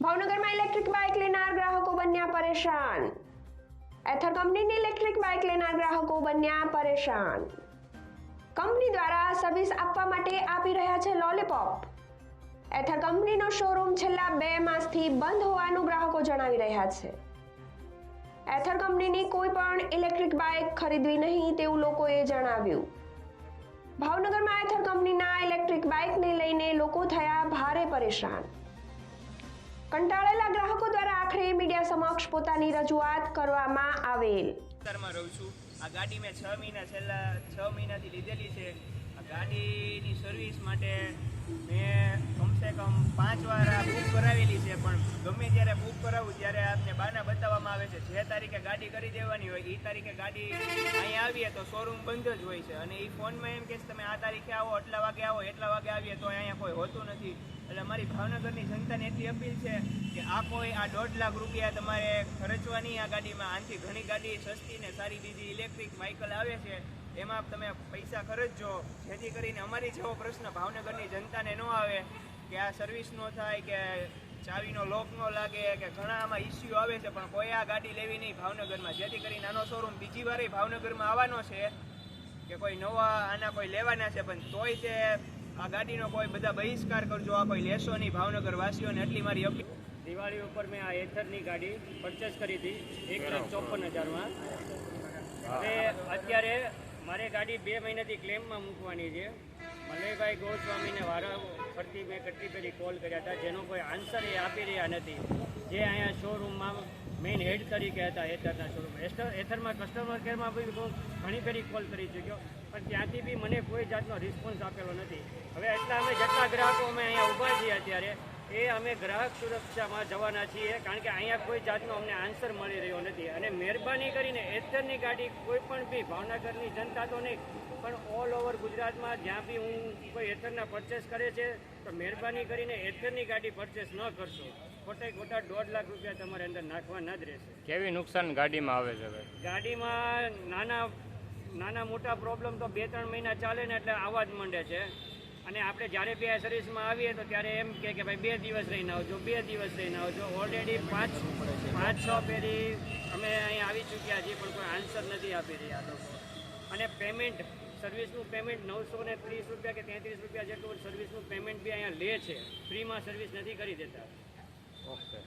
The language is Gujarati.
ભાવનગરમાં ઇલેક્ટ્રિક બાઇક લેનાર ગ્રાહકો બન્યા પરેશાન. એથર કંપનીની ઇલેક્ટ્રિક બાઇક લેનાર ગ્રાહકો બન્યા પરેશાન. કંપની દ્વારા સર્વિસ આપવા માટે આપી રહ્યા છે લોલીપોપ. એથર કંપનીનો શોરૂમ છેલ્લા બે માસથી બંધ હોવાનું ગ્રાહકો જણાવી રહ્યા છે. એથર કંપનીની કોઈ પણ ઇલેક્ટ્રિક બાઇક ખરીદવી નહીં તેવું લોકોએ જણાવ્યું. ભાવનગરમાં એથર કંપનીના ઇલેક્ટ્રિક બાઇકને લઈને લોકો થયા ભારે પરેશાન. કંટાળેલા ગ્રાહકો દ્વારા આખરે મીડિયા સમક્ષ પોતાની રજૂઆત કરવામાં આવેલ. વિસ્તારમાં રહું છું. આ ગાડી મેં છ મહિના છેલ્લા છ મહિનાથી લીધેલી છે. આ ગાડીની સર્વિસ માટે મેં કમસે કમ પાંચ વાર કરાવેલી છે, પણ ગમે ત્યારે બુક કરાવું, ત્યારે આપને બાના બતાવવામાં આવે છે. જે તારીખે ગાડી કરી દેવાની હોય એ તારીખે ગાડી અહીંયા આવીએ તો શોરૂમ બંધ જ હોય છે. અને એ ફોનમાં એમ કે તમે આ તારીખે આવો, આટલા વાગે આવો, એટલા વાગે આવીએ તો અહીંયા કોઈ હોતું નથી. એટલે મારી ભાવનગરની જનતાને એટલી અપીલ છે કે આ કોઈ આ દોઢ લાખ રૂપિયા તમારે ખર્ચવાની આ ગાડીમાં. આનથી ઘણી ગાડી સસ્તી ને સારી બીજી ઇલેક્ટ્રિક વ્હીકલ આવે છે, એમાં તમે પૈસા ખર્ચજો. જેથી કરીને અમારી જેવો પ્રશ્ન ભાવનગરની જનતાને ન આવે. કે આ સર્વિસ નો થાય કે ચાવીનો લોક નો લાગે કે ઘણા આમાં ઇસ્યુ આવે છે પણ કોઈ આ ગાડી લેવી નહીં ભાવનગરમાં. જેથી કરી નાનો શોરૂમ બીજી વારે ભાવનગરમાં આવવાનો છે કે કોઈ નવા આના કોઈ લેવાના છે પણ તોય તે આ ગાડીનો કોઈ બધા બહિષ્કાર કરજો આ કોઈ લેશો નહીં ભાવનગર વાસીઓને એટલી મારી અપીલ. દિવાળી ઉપર મેં આ એથરની ગાડી પરચેસ કરી હતી એક લાખ ચોપન હજારમાં. હવે અત્યારે મારે ગાડી બે મહિનાથી ક્લેમમાં મૂકવાની છે. મલયભાઈ ગોસ્વામીને વારાફરતી મેં કેટલી પેલી કોલ કર્યા હતા, જેનો કોઈ આન્સર એ આપી રહ્યા નથી. જે અહીંયા શોરૂમમાં મેઇન હેડ તરીકે હતા એથરના શોરૂમ એથરમાં કસ્ટમર કેરમાં બી ઘણી ફેરી કોલ કરી ચૂક્યો, પણ ત્યાંથી બી મને કોઈ જાતનો રિસ્પોન્સ આપેલો નથી. હવે એટલા અમે જેટલા ગ્રાહકો અમે અહીંયા ઊભા છીએ અત્યારે એ અમે ગ્રાહક સુરક્ષામાં જવાના છીએ કારણ કે અહીંયા કોઈ જાતનો અમને આન્સર મળી રહ્યો નથી. અને મહેરબાની કરીને એથરની ગાડી કોઈ પણ બી ભાવનગરની જનતા તો નહીં પણ ઓલ ઓવર ગુજરાતમાં જ્યાં બી હું કોઈ એથરના પરચેસ કરે છે તો મહેરબાની કરીને એથરની ગાડી પરચેસ ન કરશો. ખોટે ખોટા દોઢ લાખ રૂપિયા તમારે અંદર નાખવાના જ રહેશે. કેવી નુકસાન ગાડીમાં આવે છે ભાઈ? ગાડીમાં નાના નાના મોટા પ્રોબ્લેમ તો બે ત્રણ મહિના ચાલે ને એટલે આવા જ માંડે છે. અને આપણે જ્યારે બી આ સર્વિસમાં આવીએ તો ત્યારે એમ કે ભાઈ બે દિવસ રહીને આવજો, બે દિવસ રહીને આવજો. ઓલરેડી પાંચ પાંચ, છ પેઢી અમે અહીં આવી ચૂક્યા છીએ, પણ કોઈ આન્સર નથી આપી રહ્યા લોકો. અને પેમેન્ટ સર્વિસનું પેમેન્ટ નવસો ને ત્રીસ રૂપિયા કે તેત્રીસ રૂપિયા જેટલું સર્વિસનું પેમેન્ટ બી અહીંયા લે છે. ફ્રીમાં સર્વિસ નથી કરી દેતા. ઓકે